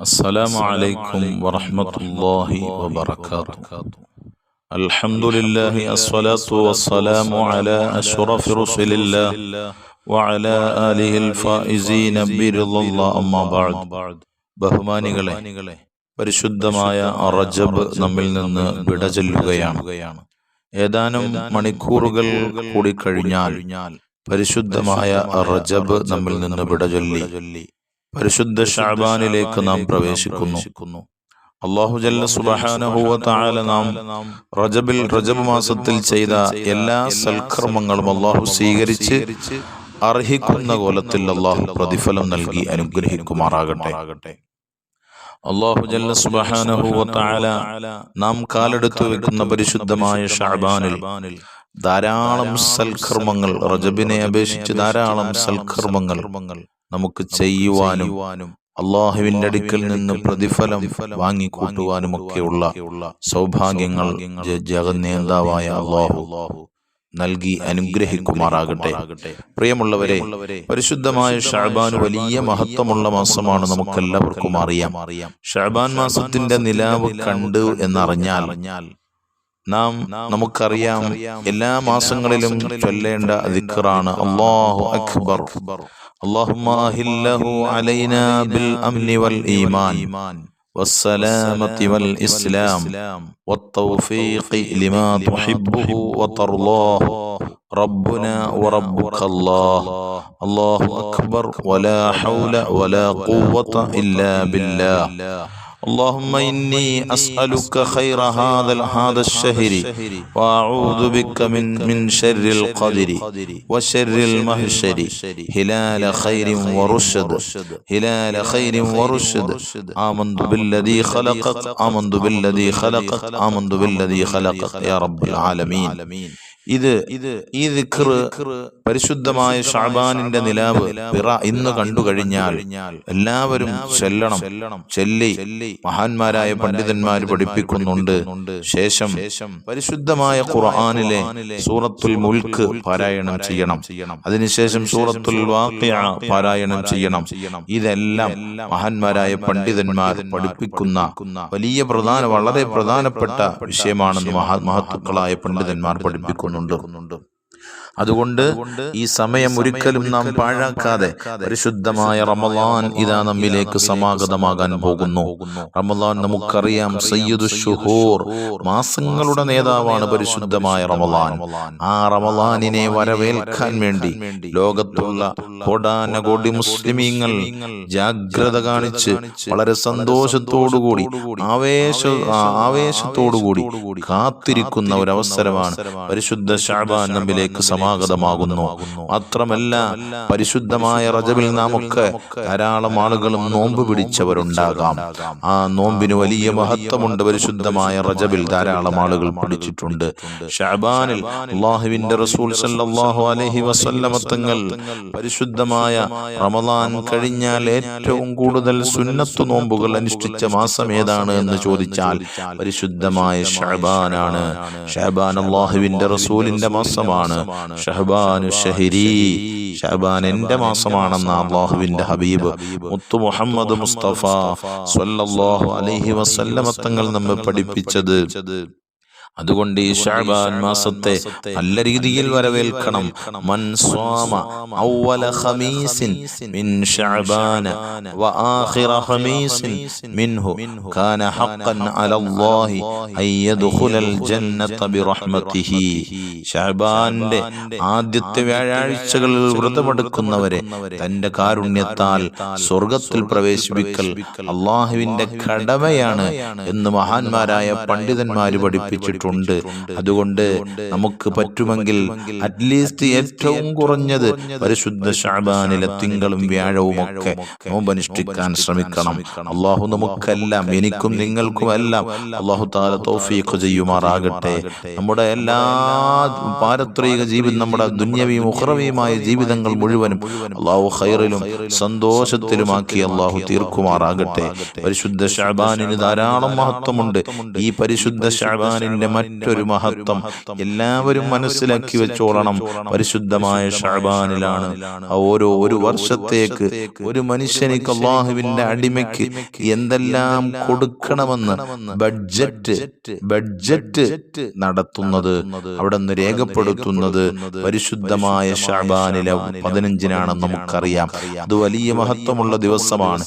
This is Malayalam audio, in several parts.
السلام عليكم ورحمة الله وبركاته الحمد لله الصلاة والسلام على أشرف رسل الله وعلى آله الفائزين برضا الله أما بعد ബഹുമാനികളെ പരിശുദ്ധമായ റജബ് നമ്മിൽ നിന്ന് വിട ചെല്ലുകയാണ് ഏതാനും മണിക്കൂറുകൾ കൂടി കഴിഞ്ഞാൽ പരിശുദ്ധമായ റജബ് നമ്മിൽ നിന്ന് വിട ചൊല്ലി പരിശുദ്ധ ഷാബാനിലേക്ക് നാം പ്രവേശിക്കുന്നു. അള്ളാഹു ജല്ല സുബഹാനഹുവ നാം റജബിൽ റജബ് മാസത്തിൽ ചെയ്ത എല്ലാ സൽക്കർമ്മങ്ങളും അള്ളാഹു സ്വീകരിച്ച് അർഹിക്കുന്ന കോലത്തിൽ അള്ളാഹു പ്രതിഫലം നൽകി അനുഗ്രഹിക്കുമാറാകട്ടെ. അള്ളാഹു ജല്ല സുബഹാനഹുവ താല നാം കാലെടുത്തു വെക്കുന്ന പരിശുദ്ധമായ ഷാബാനിൽ ധാരാളം സൽക്കർമ്മങ്ങൾ റജബിനെ അപേക്ഷിച്ച് ധാരാളം സൽക്കർമ്മങ്ങൾ നമുക്ക് ചെയ്യുവാനും അള്ളാഹുവിന്റെ അടുക്കൽ നിന്ന് പ്രതിഫലം വാങ്ങിക്കൂട്ടുവാനും ഒക്കെയുള്ള സൗഭാഗ്യങ്ങൾ ജഗന്നേതാവായ അള്ളാഹു നൽകി അനുഗ്രഹിക്കുമാറാകട്ടെ. പ്രിയമുള്ളവരെ പരിശുദ്ധമായ ഷാബാൻ വലിയ മഹത്വമുള്ള മാസമാണ് നമുക്കെല്ലാവർക്കും അറിയാം. ഷാബാൻ മാസത്തിന്റെ നിലാവ് കണ്ടു എന്നറിഞ്ഞാൽ നാം നമുക്കറിയാം എല്ലാ മാസങ്ങളിലും ചൊല്ലേണ്ട ദിക്റാണ് അള്ളാഹു അക്ബർ. اللهم أهله علينا بالأمن والإيمان والسلامة والإسلام والتوفيق لما تحبه وترضاه. ربنا وربك الله. الله أكبر. ولا حول ولا قوة إلا بالله. اللهم إني أسألك خير هذا هذا الشهر. وأعوذ بك من من شر القدر. وشر المهشر هلال خير ورشد. هلال خير ورشد. آمنت بالذي خلقك آمنت بالذي خلقك آمنت بالذي خلقك يا رب العالمين. ഇത് ഇത് ഈ ദിക്റ് പരിശുദ്ധമായ ഷാബാനിന്റെ നിലാവ് പിറ ഇന്ന് കണ്ടു കഴിഞ്ഞാൽ എല്ലാവരും ചെല്ലണം ചെല്ലി മഹാന്മാരായ പണ്ഡിതന്മാർ പഠിപ്പിക്കുന്നുണ്ട്. ശേഷം പരിശുദ്ധമായ ഖുർആാനിലെ സൂറത്തുൽ മുൽക്ക് പാരായണം ചെയ്യണം. അതിനുശേഷം സൂറത്തുൽ വാഖിയ പാരായണം ചെയ്യണം. ഇതെല്ലാം മഹാന്മാരായ പണ്ഡിതന്മാർ പഠിപ്പിക്കുന്ന വലിയ പ്രധാന വളരെ പ്രധാനപ്പെട്ട വിഷയമാണെന്ന് മഹാ മഹത്തുക്കളായ പണ്ഡിതന്മാർ പഠിപ്പിക്കുന്നുണ്ട് അതുകൊണ്ട് ഈ സമയം ഒരിക്കലും നാം പാഴാക്കാതെ പരിശുദ്ധമായ റമദാൻ ഇതാ നമ്മിലേക്ക് സമാഗതമാകാൻ പോകുന്നു. റമദാൻ നമുക്കറിയാം സയ്യിദു ഷുഹൂർ മാസങ്ങളുടെ നേതാവാണ് പരിശുദ്ധമായ റമദാൻ ആ റമദാനിനെ വരവേൽക്കാൻ വേണ്ടി ലോകത്തുള്ള കോടാനകോടി മുസ്ലിമീങ്ങൾ ജാഗ്രത കാണിച്ച് വളരെ സന്തോഷത്തോടുകൂടി ആവേശ ആവേശത്തോടുകൂടി കാത്തിരിക്കുന്ന ഒരവസരമാണ് അവസരമാണ് പരിശുദ്ധ ഷാബാൻ നമ്മിലേക്ക് സമാഗതമാകുന്നു. മാത്രമല്ല പരിശുദ്ധമായ റജബിൽ നാമൊക്കെ ധാരാളം ആളുകളും നോമ്പ് പിടിച്ചവരുണ്ടാകാം. ആ നോമ്പിന് വലിയ മഹത്വമുണ്ട്. പരിശുദ്ധമായ റജബിൽ ധാരാളം ആളുകൾ പിടിച്ചിട്ടുണ്ട്. ഷാബാനിൽ അള്ളാഹുവിന്റെ റസൂൽ സല്ലല്ലാഹു അലൈഹി വസല്ലമ തങ്ങൾ പരിശുദ്ധമായ റമദാൻ കഴിഞ്ഞാൽ ഏറ്റവും കൂടുതൽ സുന്നത്ത് നോമ്പുകൾ അനുഷ്ഠിച്ച മാസം ഏതാണ് എന്ന് ചോദിച്ചാൽ പരിശുദ്ധമായ ഷഹബാനാണ് ഷഹബാൻ അള്ളാഹുവിന്റെ റസൂലിന്റെ മാസമാണ്. ഷഹബാനു ഷഹിരി ഷഹബാൻ എന്റെ മാസമാണെന്ന അള്ളാഹുവിന്റെ ഹബീബ്. മുത്തു മുഹമ്മദ് മുസ്തഫ സ്വല്ലല്ലാഹു അലൈഹി വസല്ലമ തങ്ങൾ നമ്മെ പഠിപ്പിച്ചത്. അതുകൊണ്ട് ഈ ഷാബാൻ മാസത്തെ നല്ല രീതിയിൽ വരവേൽക്കണം. മൻ സ്വാമ അവല ഖമീസിൻ മിൻ ഷഅബാന വ ആഖിറ ഖമീസിൻ മിൻഹു കാന ഹഖൻ അലല്ലാഹി അൻ യദ്ഖുലൽ ജന്നത ബിറഹ്മതിഹി ഷഅബാന്റെ ആദ്യത്തെ വ്യാഴാഴ്ചകളിൽ വ്രതമെടുക്കുന്നവരെ തന്റെ കാരുണ്യത്താൽ സ്വർഗത്തിൽ പ്രവേശിപ്പിക്കൽ അള്ളാഹുവിന്റെ കടമയാണ് എന്ന് മഹാന്മാരായ പണ്ഡിതന്മാര് പഠിപ്പിച്ചിട്ടുണ്ട്. അതുകൊണ്ട് നമുക്ക് പറ്റുമെങ്കിൽ അറ്റ്ലീസ്റ്റ് ഏറ്റവും കുറഞ്ഞത് പരിശുദ്ധ ഷാബാനിലെ തിങ്കളും വ്യാഴവും ഒക്കെ നോമ്പനുഷ്ഠിക്കാൻ ശ്രമിക്കണം. അള്ളാഹു നമുക്കെല്ലാം എനിക്കും നിങ്ങൾക്കും എല്ലാം അള്ളാഹു താല തോഫീഖ് ചെയ്യുമാറാകട്ടെ. നമ്മുടെ എല്ലാ പാരത്രിക ജീവിതം നമ്മുടെ ദുന്യവിയും ഉഹ്റവിയുമായ ജീവിതങ്ങൾ മുഴുവനും അള്ളാഹു ഹൈറിലും സന്തോഷത്തിലുമാക്കി അള്ളാഹു തീർക്കുമാറാകട്ടെ. പരിശുദ്ധ ഷാബാനിന് ധാരാളം മഹത്വമുണ്ട്. ഈ പരിശുദ്ധ ഷാബാനിന്റെ മറ്റൊരു മഹത്വം എല്ലാവരും മനസ്സിലാക്കി വെച്ചോളണം. പരിശുദ്ധമായ ഷാബാനിലാണ്. ഓരോ ഒരു വർഷത്തേക്ക് ഒരു മനുഷ്യനിക്ക് അള്ളാഹുവിന്റെ അടിമയ്ക്ക് എന്തെല്ലാം കൊടുക്കണമെന്ന് ബഡ്ജറ്റ് ബഡ്ജറ്റ് നടത്തുന്നത് അവിടെ നിന്ന് രേഖപ്പെടുത്തുന്നത് പരിശുദ്ധമായ ഷാബാനിലെ പതിനഞ്ചിനാണെന്ന് നമുക്കറിയാം. അത് വലിയ മഹത്വമുള്ള ദിവസമാണ്.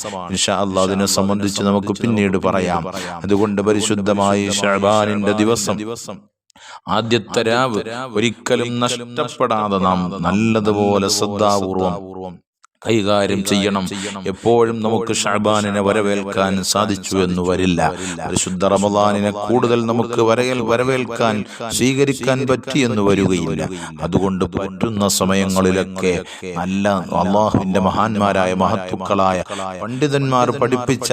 അതിനെ സംബന്ധിച്ച് നമുക്ക് പിന്നീട് പറയാം. അതുകൊണ്ട് പരിശുദ്ധമായ ഷാബാനിന്റെ ദിവസം ആദ്യത്തെ രാവ് ഒരിക്കലും നഷ്ടപ്പെടാതെ നാം നല്ലതുപോലെ ശ്രദ്ധാപൂർവം കൈകാര്യം ചെയ്യണം. എപ്പോഴും നമുക്ക് ഷാബാനിനെ വരവേൽക്കാൻ സാധിച്ചു എന്ന് വരില്ല. പരിശുദ്ധ റമദാനിനെ കൂടുതൽ നമുക്ക് വരയൽ വരവേൽക്കാൻ സ്വീകരിക്കാൻ പറ്റി എന്ന് വരികയില്ല. അതുകൊണ്ട് പറ്റുന്ന സമയങ്ങളിലൊക്കെ നല്ല അള്ളാഹുവിന്റെ മഹാന്മാരായ മഹത്തുക്കളായ പണ്ഡിതന്മാർ പഠിപ്പിച്ച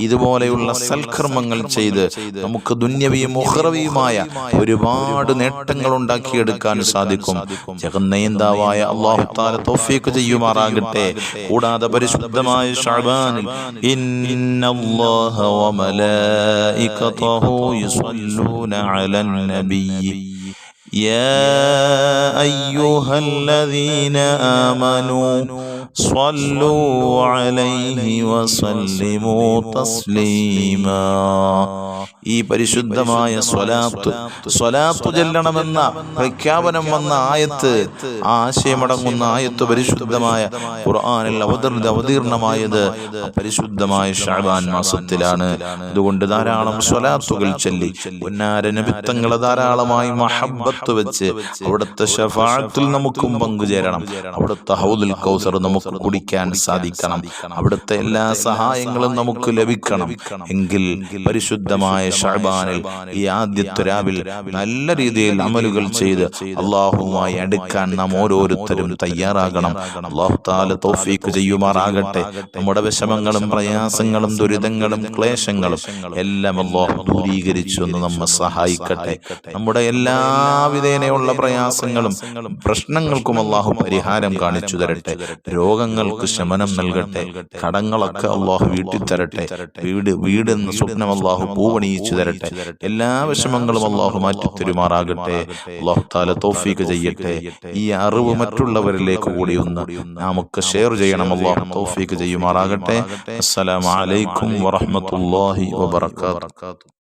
ഇതുപോലെയുള്ള സൽക്കർമ്മങ്ങൾ ചെയ്ത് നമുക്ക് ദുന്യവിയും മുഹറവിയുമായ ഒരുപാട് നേട്ടങ്ങൾ ഉണ്ടാക്കിയെടുക്കാൻ സാധിക്കും. ജഗന്നയന്താവായ അള്ളാഹു താല തോഫീക്ക് ചെയ്യുമാറാകട്ടെ. കൂടാതെ പരിശുദ്ധമായ ഷഅബാനിൽ ഇന്നല്ലാഹ വമലായികതഹു യുസല്ലൂന അലൻ നബിയ്യി يا أيها الذين آمنوا صلوا عليه وسلموا تسليما ഈ പരിശുദ്ധമായ സ്വലാത്ത് സ്വലാത്ത് ചെല്ലണമെന്ന പ്രഖ്യാപനം വന്ന ആയത്ത് ആ ആശയമടങ്ങുന്ന ആയത്ത് പരിശുദ്ധമായ ഖുർആനിൽ അവതീർണ അവതീർണമായത് പരിശുദ്ധമായ ഷാബാൻ മാസത്തിലാണ് അതുകൊണ്ട് ധാരാളം സ്വലാത്തുകൾ ചൊല്ലി പൊന്നാര നബിത്തങ്ങളെ ധാരാളമായി മഹബത്ത് വെച്ച് അവിടുത്തെ ഷഫാത്തിൽ നമുക്കും പങ്കുചേരണം അവിടുത്തെ ഹൗദുൽ കൗസർ നമുക്ക് കുടിക്കാൻ സാധിക്കണം. അവിടുത്തെ എല്ലാ സഹായങ്ങളും നമുക്ക് ലഭിക്കണം. എങ്കിൽ പരിശുദ്ധമായ ഷഹബാനിൽ ഈ ആദ്യത്തെ രാവിൽ നല്ല രീതിയിൽ അമലുകൾ ചെയ്ത് അള്ളാഹുമായി അടുക്കാൻ നാം ഓരോരുത്തരും തയ്യാറാകണം. അള്ളാഹു താല തോഫീക്ക് ചെയ്യുമാറാകട്ടെ. നമ്മുടെ വിഷമങ്ങളും പ്രയാസങ്ങളും ദുരിതങ്ങളും ക്ലേശങ്ങളും എല്ലാം അള്ളാഹു ദൂരീകരിച്ചു എന്ന് നമ്മെ സഹായിക്കട്ടെ. നമ്മുടെ എല്ലാവിധേനയുള്ള പ്രയാസങ്ങളും പ്രശ്നങ്ങൾക്കും അള്ളാഹു പരിഹാരം കാണിച്ചു തരട്ടെ. രോഗങ്ങൾക്ക് ശമനം നൽകട്ടെ. കടങ്ങളൊക്കെ അള്ളാഹു വീട്ടിൽ തരട്ടെ വീട് വീട് എന്ന സ്വപ്നം അള്ളാഹു പൂവണിയിച്ചു തരട്ടെ. എല്ലാ വിഷമങ്ങളും അള്ളാഹു മാറ്റി തരുമാറാകട്ടെ അള്ളാഹു താല തോഫീക്ക് ചെയ്യട്ടെ. ഈ അറിവ് മറ്റുള്ളവരിലേക്ക് കൂടി ഒന്ന് നമുക്ക് ഷെയർ ചെയ്യണം. അള്ളാഹു തോഫീക്ക് ചെയ്യുമാറാകട്ടെ. അസ്സലാമു അലൈക്കും വറഹ്മത്തുള്ളാഹി വബറകാതുഹു.